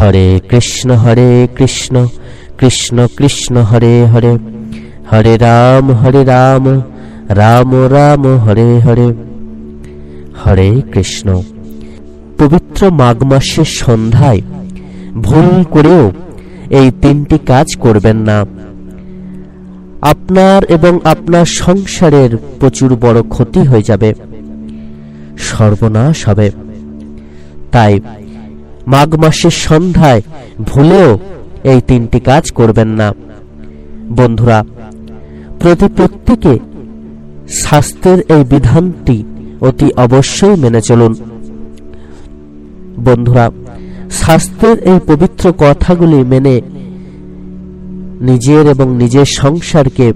হরে কৃষ্ণ হরে কৃষ্ণ কৃষ্ণ কৃষ্ণ, হরে হরে। হরে রাম হরে রাম রাম রাম, হরে হরে। হরে কৃষ্ণ। পবিত্র মাঘ মাসের সন্ধ্যায় ভুল করেও এই তিনটি কাজ করবেন না। আপনার এবং আপনার সংসারের প্রচুর বড় ক্ষতি হয়ে যাবে। সর্বনাশ হবে। তাই মাঘ মাসের সন্ধ্যায় ভুলেও এই তিনটি কাজ করবেন না। বন্ধুরা, প্রতি প্রত্যেকে স্বাস্থ্যের এই বিধানটি অতি অবশ্যই মেনে চলুন। বন্ধুরা, স্বাস্থ্যের এই পবিত্র কথাগুলি মেনে নিজের এবং নিজের সংসারকে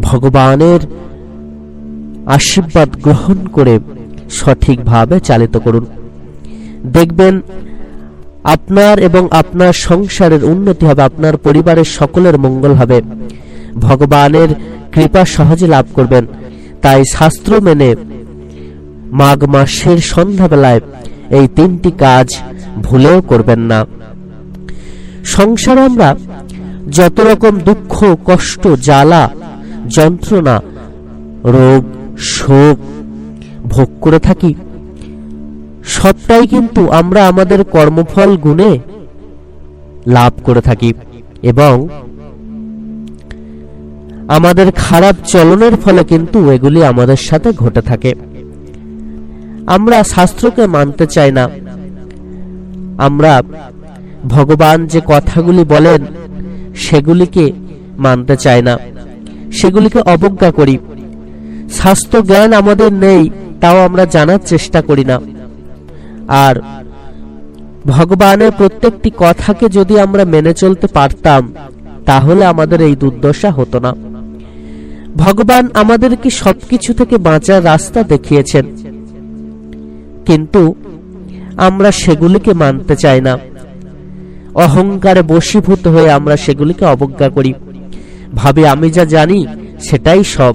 ভগবানের আশীর্বাদ গ্রহণ করে সঠিকভাবে চালিত করুন। দেখবেন আপনার এবং আপনার সংসারের উন্নতি হবে, আপনার পরিবারের সকলের মঙ্গল হবে। ভগবানের কৃপা সহজে লাভ করবেন। তাই শাস্ত্র মেনে মাঘ মাসের সন্ধ্যাবেলায় এই তিনটি কাজ ভুলেও করবেন না। সংসারে আমরা যত রকম দুঃখ, কষ্ট, জ্বালা, যন্ত্রণা, রোগ, শোক ভোগ করে থাকি সবটাই কিন্তু আমরা আমাদের কর্মফল গুণে লাভ করে থাকি এবং আমাদের খারাপ চলনের ফলে কিন্তু এগুলি আমাদের সাথে ঘটে থাকে। আমরা শাস্ত্রকে মানতে চাই না। আমরা ভগবান যে কথাগুলি বলেন, সেগুলিকে মানতে চাই না। সেগুলিকে অবজ্ঞা করি। স্বাস্থ্য জ্ঞান আমাদের নেই, তাও আমরা জানার চেষ্টা করি না। আর ভগবানের প্রত্যেকটি কথাকে যদি আমরা মেনে চলতে পারতাম, তাহলে আমাদের এই দুর্দশা হতো না। ভগবান আমাদেরকে সবকিছু থেকে বাঁচার রাস্তা দেখিয়েছেন। কিন্তু আমরা সেগুলিকে মানতে চাই না। অহংকারে বশীভূত হয়ে আমরা সেগুলিকে অবজ্ঞা করি। ভাবে, আমি যা জানি সেটাই সব,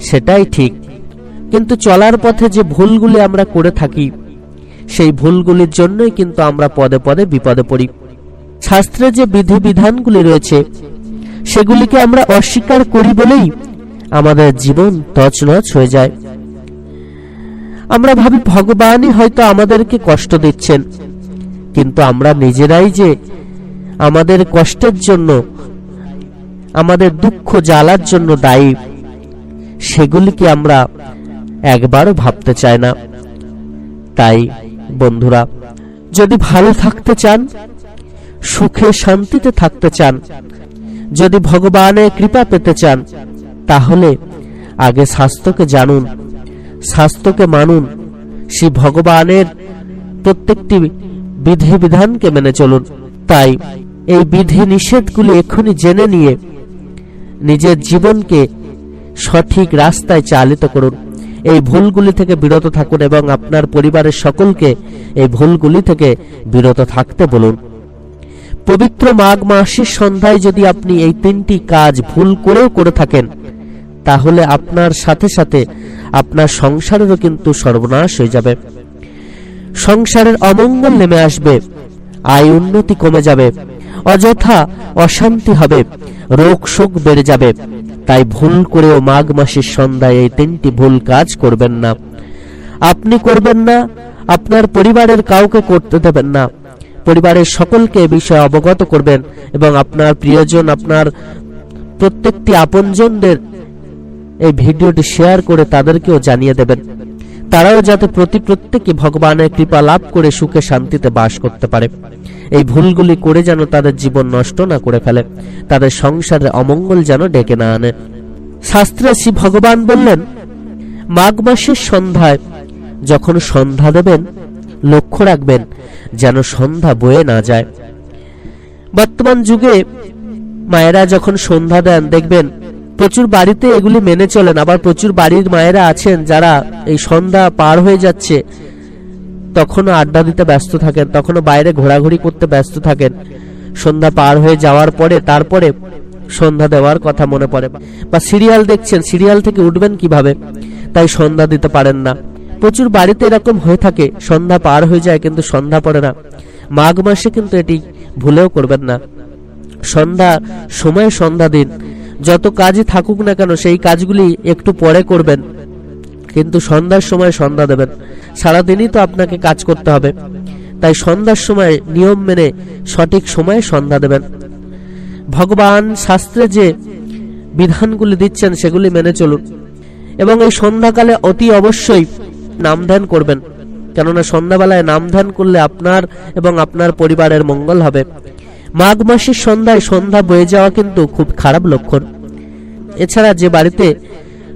সেটাই ঠিক। কিন্তু চলার পথে যে ভুলগুলি আমরা করে থাকি সেই ভুলগুলির জন্যই কিন্তু আমরা পদে পদে বিপদে পড়ি। শাস্ত্রে যে বিধি বিধানগুলি রয়েছে, সেগুলিকে আমরা অস্বীকার করি বলেই আমাদের জীবন তছনছ হয়ে যায়। আমরা ভাবি ভগবানই হয়তো আমাদেরকে কষ্ট দিচ্ছেন, কিন্তু আমরা নিজেরাই যে আমাদের কষ্টের জন্য, আমাদের দুঃখ জ্বালার জন্য দায়ী, সেগুলিকে আমরা একবারও ভাবতে চাই না। তাই বন্ধুরা, যদি ভালো থাকতে চান, সুখে শান্তিতে থাকতে চান, যদি ভগবানের কৃপা পেতে চান, তাহলে আগে স্বাস্থ্যকে জানুন, স্বাস্থ্যকে মানুন, শ্রী ভগবানের প্রত্যেকটি বিধি বিধানকে মেনে চলুন। তাই এই বিধি নিষেধগুলি এক্ষুনি জেনে নিয়ে নিজের জীবনকে সঠিক রাস্তায় চালিত করুন। এই ভুলগুলি থেকে বিরত থাকুন এবং আপনার পরিবারের সকলকে এই ভুলগুলি থেকে বিরত থাকতে বলুন। পবিত্র মাঘ মাসের সন্ধ্যায় যদি আপনি এই তিনটি কাজ ভুল করেও করে থাকেন, তাহলে আপনার সাথে সাথে আপনার সংসারেরও কিন্তু সর্বনাশ হয়ে যাবে। সংসারের অমঙ্গল নেমে আসবে, আয় উন্নতি কমে যাবে অযথা অশান্তি হবে, রোগ শোক বেড়ে যাবে। তাই ভুল করেও মাঘ মাসের সন্ধ্যায় এই তিনটি ভুল কাজ করবেন না। আপনি করবেন না, আপনার পরিবারের কাউকে করতে দেবেন না। পরিবারের সকলকে বিষয়ে অবগত করবেন এবং আপনার প্রিয়জন, আপনার প্রত্যেকটি আপনজনদের এই ভিডিওটি শেয়ার করে তাদেরকেও জানিয়ে দেবেন। তারাও যাতে প্রতি প্রত্যেকে ভগবানের কৃপা লাভ করে সুখে শান্তিতে বাস করতে পারে। এই ভুলগুলি করে যেন তাদের জীবন নষ্ট না করে ফেলে, তাদের সংসারে অমঙ্গল যেন ডেকে না আনে। শাস্ত্রে শ্রী ভগবান বললেন, মাঘ মাসের সন্ধ্যায় যখন সন্ধ্যা দেবেন, লক্ষ্য রাখবেন যেন সন্ধ্যা বয়ে না যায়। বর্তমান যুগে মায়েরা যখন সন্ধ্যা দেন, দেখবেন প্রচুর বাড়িতে এগুলি মেনে চলেন, আবার প্রচুর বাড়ির মায়েরা আছেন যারা এই সন্ধ্যা পার হয়ে যাচ্ছে। তখনও আড্ডা দিতে ব্যস্ত থাকেন, তখনও বাইরে ঘোরাঘুরি করতে ব্যস্ত থাকেন। সন্ধ্যা পার হয়ে যাওয়ার পরে, তারপরে সন্ধ্যা দেওয়ার কথা মনে পড়ে। বা সিরিয়াল দেখছেন, সিরিয়াল থেকে উঠবেন কীভাবে? তাই সন্ধ্যা দিতে পারেন না। প্রচুর বাড়িতে এরকম হয়ে থাকে, সন্ধ্যা পার হয়ে যায় কিন্তু সন্ধ্যা পড়ে না। মাঘ মাসে কিন্তু এটি ভুলেও করবেন না। সন্ধ্যা, সময় সন্ধ্যা দিন। যত কাজই থাকুক না কেন, সেই কাজগুলি একটু পরে করবেন। কিন্তু সন্ধ্যার সময় সন্ধ্যা দেবেন। সারাদিনই তো আপনাকে কাজ করতে হবে। তাই সন্ধ্যার সময় নিয়ম মেনে সঠিক সময়ে সন্ধ্যা দেবেন। ভগবান শাস্ত্রে যে বিধানগুলি দিচ্ছেন, সেগুলি মেনে চলুন। এবং এই সন্ধ্যাকালে অতি অবশ্যই নাম ধ্যান করবেন। কেননা সন্ধ্যাবেলায় নাম ধ্যান করলে আপনার এবং আপনার পরিবারের মঙ্গল হবে। মাঘ মাসের সন্ধ্যায় সন্ধ্যা বয়ে যাওয়া কিন্তু খুব খারাপ লক্ষণ। এছাড়া যে বাড়িতে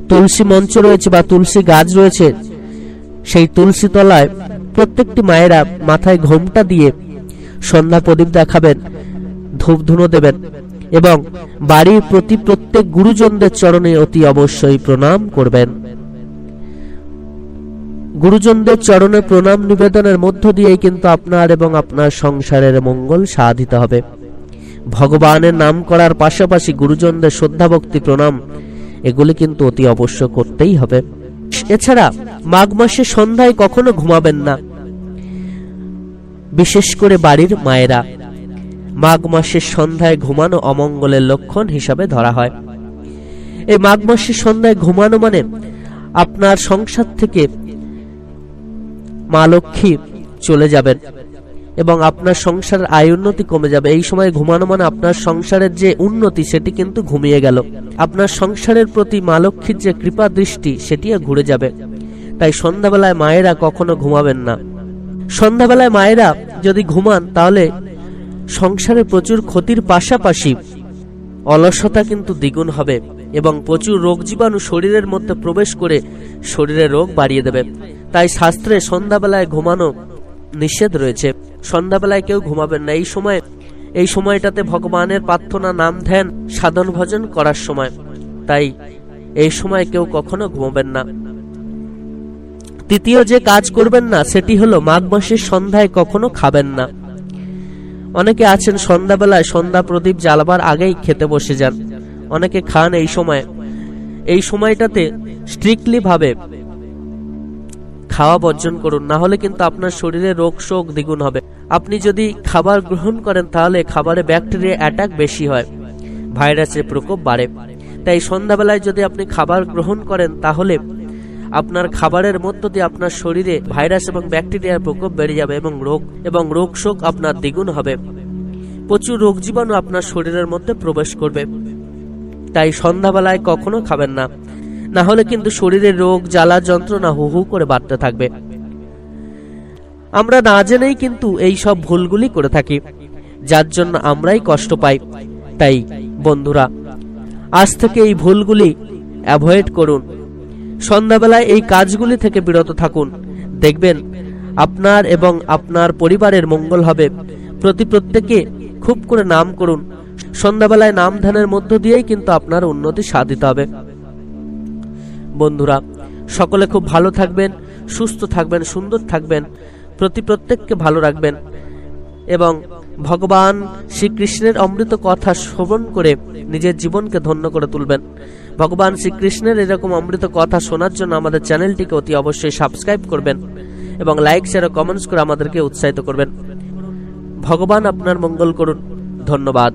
তুলসী মঞ্চ রয়েছে বা তুলসী গাছ রয়েছে, সেই তুলসী তলায় প্রত্যেকটি মায়েরা মাথায় ঘোমটা দিয়ে সন্ধ্যা প্রদীপ দেখাবেন, ধূপ দেবেন এবং বাড়ির প্রতি প্রত্যেক গুরুজনদের চরণে অতি অবশ্যই প্রণাম করবেন। গুরুজনদের চরণে প্রণাম নিবেদনের মধ্য দিয়েই কিন্তু আপনার এবং আপনার সংসারের মঙ্গল সাধিত হবে। ভগবানের নাম করার পাশাপাশি গুরুজনদের শ্রদ্ধা ভক্তি প্রণাম এগুলি কিন্তু অতি অবশ্য করতেই হবে। এছাড়া মাঘ মাসে সন্ধ্যায় কখনো ঘুমাবেন না। বিশেষ করে বাড়ির মায়েরা। মাঘ মাসের সন্ধ্যায় ঘুমানো অমঙ্গলের লক্ষণ হিসাবে ধরা হয়। এই মাঘ মাসের সন্ধ্যায় ঘুমানো মানে আপনার সংসার থেকে মা লক্ষ্মী চলে যাবেন। এবং আপনার সংসারের আয় উন্নতি কমে যাবে। এই সময় ঘুমানো মানে আপনার সংসারের যে উন্নতি, সেটি কিন্তু ঘুমিয়ে গেল। আপনার সংসারের প্রতি মা লক্ষ্মীর যে কৃপা দৃষ্টি, সেটিও ঘুরে যাবে। তাই সন্ধ্যাবেলায় মায়েরা কখনো ঘুমাবেন না। সন্ধ্যাবেলায় মায়েরা যদি ঘুমান, তাহলে সংসারে প্রচুর ক্ষতির পাশাপাশি অলসতা কিন্তু দ্বিগুণ হবে এবং প্রচুর রোগ জীবাণু শরীরের মধ্যে প্রবেশ করে শরীরে রোগ বাড়িয়ে দেবে। তাই শাস্ত্রে সন্ধ্যাবেলায় ঘুমানো নিষেধ রয়েছে। সন্ধ্যাবেলায় কেউ ঘুমাবেন না। এই সময় এই সময়টাতে ভগবানের প্রার্থনা, নাম ধ্যান, সাধন ভজন করার সময়। তাই এই সময় কেউ কখনো ঘুমাবেন না। তৃতীয় যে কাজ করবেন না, সেটি হলো মাঘ মাসের সন্ধ্যায় কখনো খাবেন না। অনেকে আছেন সন্ধ্যাবেলায় সন্ধ্যা প্রদীপ জ্বালাবার আগেই খেতে বসে যান। অনেকে খান এই সময়। এই সময়টাতে স্ট্রিক্টলি ভাবে খাওয়া বর্জন করুন, না হলে কিন্তু আপনার শরীরে রোগ শোক দ্বিগুণ হবে। আপনি যদি খাবার গ্রহণ করেন, তাহলে খাবারে ব্যাকটেরিয়া অ্যাটাক বেশি হয়। ভাইরাসের প্রকোপ বাড়ে। তাই সন্ধ্যাবেলায় যদি আপনি খাবার গ্রহণ করেন, তাহলে আপনার খাবারের মধ্য দিয়ে আপনার শরীরে ভাইরাস এবং ব্যাকটেরিয়ার প্রকোপ বেড়ে যাবে এবং রোগ এবং রোগ শোক আপনার দ্বিগুণ হবে। প্রচুর রোগ জীবাণু আপনার শরীরের মধ্যে প্রবেশ করবে। তাই সন্ধ্যাবেলায় কখনো খাবেন না। না হলে কিন্তু শরীরে রোগ, জ্বালা যন্ত্রণা হু হু করে বাড়তে থাকবে। আমরা না জেনেই কিন্তু এই সব ভুলগুলি করে থাকি, যার জন্য আমরাই কষ্ট পাই। তাই, বন্ধুরা, আজ থেকে এই ভুলগুলি অ্যাভয়েড করুন। সন্ধ্যাবেলায় এই কাজগুলি থেকে বিরত থাকুন। দেখবেন, আপনার এবং আপনার পরিবারের মঙ্গল হবে। প্রতি প্রত্যেকে খুব করে নাম করুন। সন্ধ্যাবেলায় নাম ধ্যানের মধ্য দিয়েই কিন্তু আপনার উন্নতি সাধিত হবে। বন্ধুরা, সকলে খুব ভালো থাকবেন, সুস্থ থাকবেন, সুন্দর থাকবেন, প্রতি প্রত্যেককে ভালো রাখবেন এবং ভগবান শ্রীকৃষ্ণের অমৃত কথা শ্রবণ করে নিজের জীবনকে ধন্য করে তুলবেন। ভগবান শ্রীকৃষ্ণের এরকম অমৃত কথা শোনার জন্য আমাদের চ্যানেলটিকে অতি অবশ্যই সাবস্ক্রাইব করবেন এবং লাইক শেয়ার ও কমেন্টস করে আমাদেরকে উৎসাহিত করবেন। ভগবান আপনার মঙ্গল করুন। ধন্যবাদ।